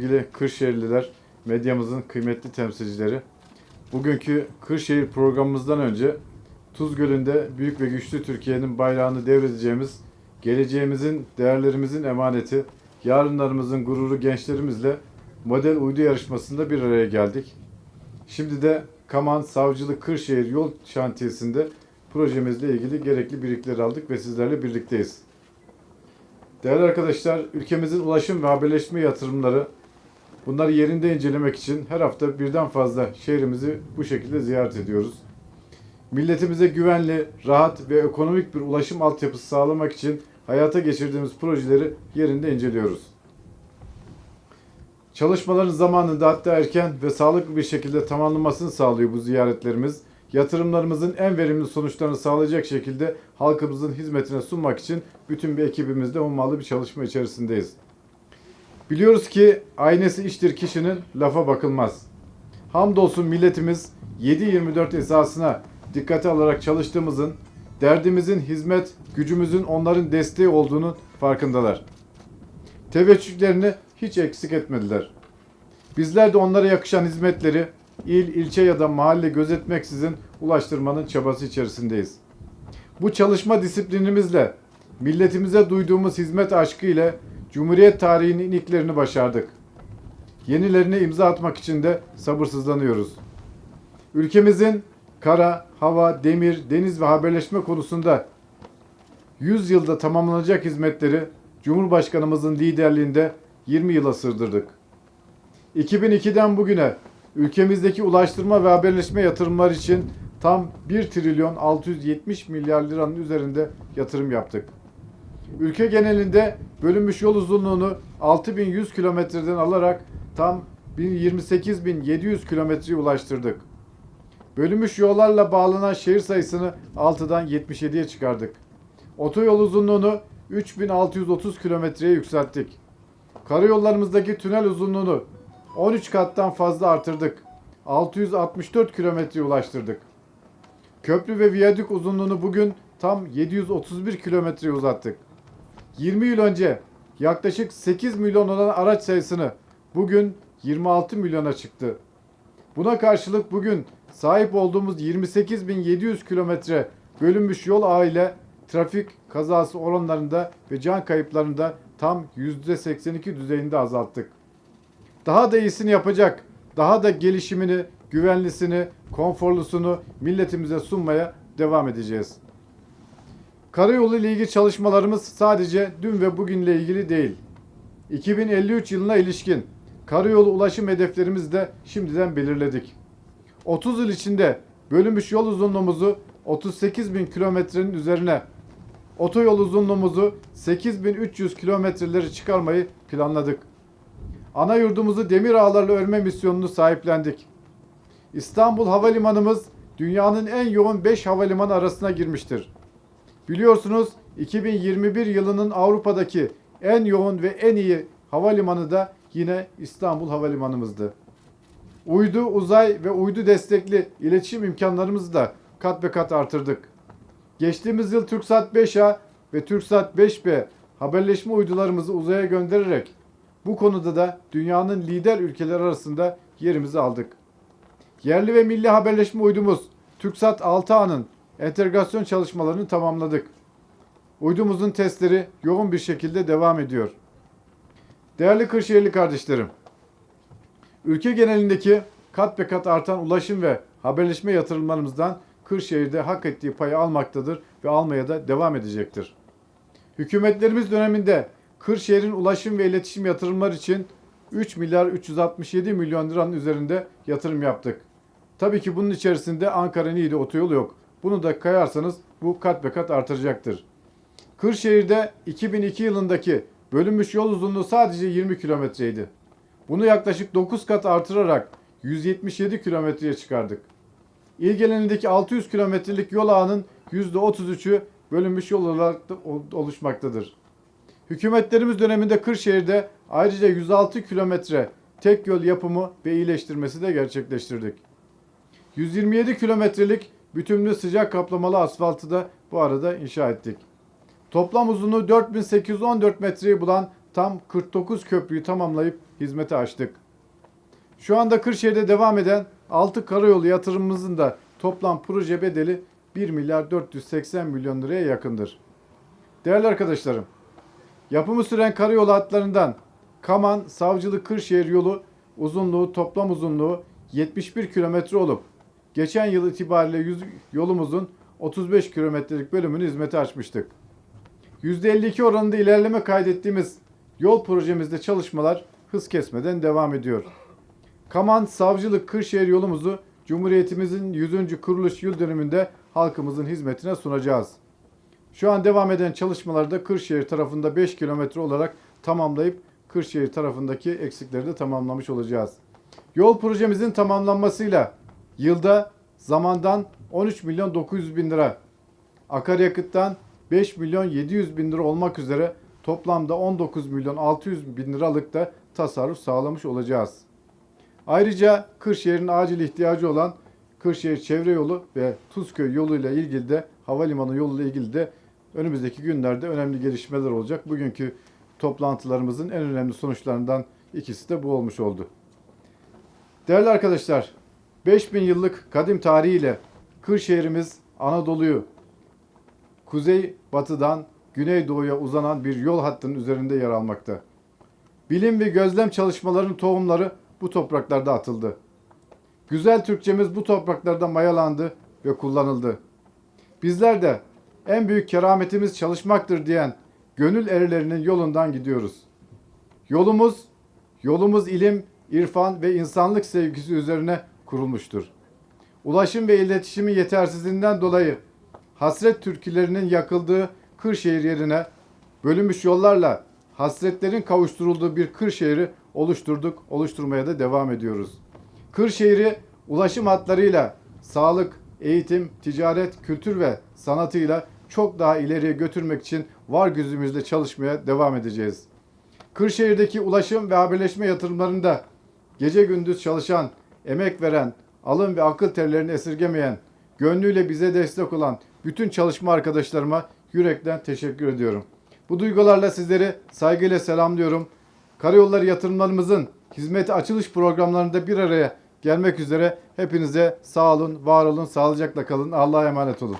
Sevgili Kırşehirliler, medyamızın kıymetli temsilcileri. Bugünkü Kırşehir programımızdan önce Tuz Gölü'nde büyük ve güçlü Türkiye'nin bayrağını devredeceğimiz, geleceğimizin, değerlerimizin emaneti, yarınlarımızın gururu gençlerimizle model uydu yarışmasında bir araya geldik. Şimdi de Kaman Savcılık Kırşehir Yol Şantiyesi'nde projemizle ilgili gerekli birlikleri aldık ve sizlerle birlikteyiz. Değerli arkadaşlar, ülkemizin ulaşım ve haberleşme yatırımları bunları yerinde incelemek için her hafta birden fazla şehrimizi bu şekilde ziyaret ediyoruz. Milletimize güvenli, rahat ve ekonomik bir ulaşım altyapısı sağlamak için hayata geçirdiğimiz projeleri yerinde inceliyoruz. Çalışmaların zamanında hatta erken ve sağlıklı bir şekilde tamamlanmasını sağlıyor bu ziyaretlerimiz. Yatırımlarımızın en verimli sonuçlarını sağlayacak şekilde halkımızın hizmetine sunmak için bütün bir ekibimizle ummalı bir çalışma içerisindeyiz. Biliyoruz ki aynesi iştir kişinin lafa bakılmaz. Hamdolsun milletimiz 7-24 esasına dikkate alarak çalıştığımızın, derdimizin hizmet, gücümüzün onların desteği olduğunu farkındalar. Teveccühlerini hiç eksik etmediler. Bizler de onlara yakışan hizmetleri il, ilçe ya da mahalle gözetmeksizin ulaştırmanın çabası içerisindeyiz. Bu çalışma disiplinimizle, milletimize duyduğumuz hizmet aşkı ile Cumhuriyet tarihinin iliklerini başardık. Yenilerine imza atmak için de sabırsızlanıyoruz. Ülkemizin kara, hava, demir, deniz ve haberleşme konusunda 100 yılda tamamlanacak hizmetleri Cumhurbaşkanımızın liderliğinde 20 yıla sığdırdık. 2002'den bugüne ülkemizdeki ulaştırma ve haberleşme yatırımlar için tam 1 trilyon 670 milyar liranın üzerinde yatırım yaptık. Ülke genelinde bölünmüş yol uzunluğunu 6100 kilometreden alarak tam 28.700 kilometreye ulaştırdık. Bölünmüş yollarla bağlanan şehir sayısını 6'dan 77'ye çıkardık. Otoyol uzunluğunu 3630 kilometreye yükselttik. Karayollarımızdaki tünel uzunluğunu 13 kattan fazla artırdık. 664 kilometreye ulaştırdık. Köprü ve viyadük uzunluğunu bugün tam 731 kilometreye uzattık. 20 yıl önce yaklaşık 8 milyon olan araç sayısını bugün 26 milyona çıktı. Buna karşılık bugün sahip olduğumuz 28.700 kilometre bölünmüş yol ağı trafik kazası oranlarında ve can kayıplarında tam %82 düzeyinde azalttık. Daha da iyisini yapacak, daha da gelişimini, güvenlisini, konforlusunu milletimize sunmaya devam edeceğiz. Karayolu ile ilgili çalışmalarımız sadece dün ve bugünle ilgili değil. 2053 yılına ilişkin karayolu ulaşım hedeflerimizi de şimdiden belirledik. 30 yıl içinde bölünmüş yol uzunluğumuzu 38 bin kilometrenin üzerine, otoyol uzunluğumuzu 8300 kilometreleri çıkarmayı planladık. Ana yurdumuzu demir ağlarla örme misyonunu sahiplendik. İstanbul Havalimanımız dünyanın en yoğun 5 havalimanı arasına girmiştir. Biliyorsunuz 2021 yılının Avrupa'daki en yoğun ve en iyi havalimanı da yine İstanbul Havalimanımızdı. Uydu, uzay ve uydu destekli iletişim imkanlarımızı da kat be kat artırdık. Geçtiğimiz yıl TürkSat 5A ve TürkSat 5B haberleşme uydularımızı uzaya göndererek bu konuda da dünyanın lider ülkeler arasında yerimizi aldık. Yerli ve milli haberleşme uydumuz TürkSat 6A'nın entegrasyon çalışmalarını tamamladık. Uydumuzun testleri yoğun bir şekilde devam ediyor. Değerli Kırşehirli kardeşlerim, ülke genelindeki kat be kat artan ulaşım ve haberleşme yatırımlarımızdan Kırşehir'de hak ettiği payı almaktadır ve almaya da devam edecektir. Hükümetlerimiz döneminde Kırşehir'in ulaşım ve iletişim yatırımlar için 3 milyar 367 milyon liranın üzerinde yatırım yaptık. Tabii ki bunun içerisinde Ankara Niğde otoyolu yok. Bunu da kayarsanız bu kat be kat artacaktır. Kırşehir'de 2002 yılındaki bölünmüş yol uzunluğu sadece 20 kilometreydi. Bunu yaklaşık 9 kat artırarak 177 kilometreye çıkardık. İl genelindeki 600 kilometrelik yol ağının %33'ü bölünmüş yol olarak oluşmaktadır. Hükümetlerimiz döneminde Kırşehir'de ayrıca 106 kilometre tek yol yapımı ve iyileştirmesi de gerçekleştirdik. 127 kilometrelik bütünlü sıcak kaplamalı asfaltı da bu arada inşa ettik. Toplam uzunluğu 4814 metreyi bulan tam 49 köprüyü tamamlayıp hizmete açtık. Şu anda Kırşehir'de devam eden 6 karayolu yatırımımızın da toplam proje bedeli 1 milyar 480 milyon liraya yakındır. Değerli arkadaşlarım, yapımı süren karayolu hatlarından Kaman Savcılık Kırşehir yolu uzunluğu toplam uzunluğu 71 kilometre olup geçen yıl itibariyle yüz- yolumuzun 35 kilometrelik bölümünü hizmete açmıştık. %52 oranında ilerleme kaydettiğimiz yol projemizde çalışmalar hız kesmeden devam ediyor. Kaman Savcılık Kırşehir yolumuzu Cumhuriyetimizin 100. kuruluş yıl dönümünde halkımızın hizmetine sunacağız. Şu an devam eden çalışmalarda Kırşehir tarafında 5 kilometre olarak tamamlayıp Kırşehir tarafındaki eksikleri de tamamlamış olacağız. Yol projemizin tamamlanmasıyla yılda zamandan 13 milyon 900 bin lira, akaryakıttan 5 milyon 700 bin lira olmak üzere toplamda 19 milyon 600 bin liralık da tasarruf sağlamış olacağız. Ayrıca Kırşehir'in acil ihtiyacı olan Kırşehir Çevre Yolu ve Tuzköy yoluyla ilgili de havalimanı yoluyla ilgili de önümüzdeki günlerde önemli gelişmeler olacak. Bugünkü toplantılarımızın en önemli sonuçlarından ikisi de bu olmuş oldu. Değerli arkadaşlar, 5000 yıllık kadim tarihiyle Kırşehir'imiz Anadolu'yu kuzey batıdan güneydoğuya uzanan bir yol hattının üzerinde yer almakta. Bilim ve gözlem çalışmalarının tohumları bu topraklarda atıldı. Güzel Türkçemiz bu topraklarda mayalandı ve kullanıldı. Bizler de en büyük kerametimiz çalışmaktır diyen gönül erilerinin yolundan gidiyoruz. Yolumuz, yolumuz ilim, irfan ve insanlık sevgisi üzerine kurulmuştur. Ulaşım ve iletişimin yetersizliğinden dolayı hasret türkülerinin yakıldığı Kırşehir yerine bölünmüş yollarla hasretlerin kavuşturulduğu bir Kırşehir'i oluşturduk, oluşturmaya da devam ediyoruz. Kırşehir'i ulaşım hatlarıyla sağlık, eğitim, ticaret, kültür ve sanatıyla çok daha ileriye götürmek için var gücümüzle çalışmaya devam edeceğiz. Kırşehir'deki ulaşım ve haberleşme yatırımlarında gece gündüz çalışan, emek veren, alın ve akıl terlerini esirgemeyen, gönlüyle bize destek olan bütün çalışma arkadaşlarıma yürekten teşekkür ediyorum. Bu duygularla sizleri saygıyla selamlıyorum. Karayolları yatırımlarımızın hizmete açılış programlarında bir araya gelmek üzere hepinize sağ olun, var olun, sağlıcakla kalın. Allah'a emanet olun.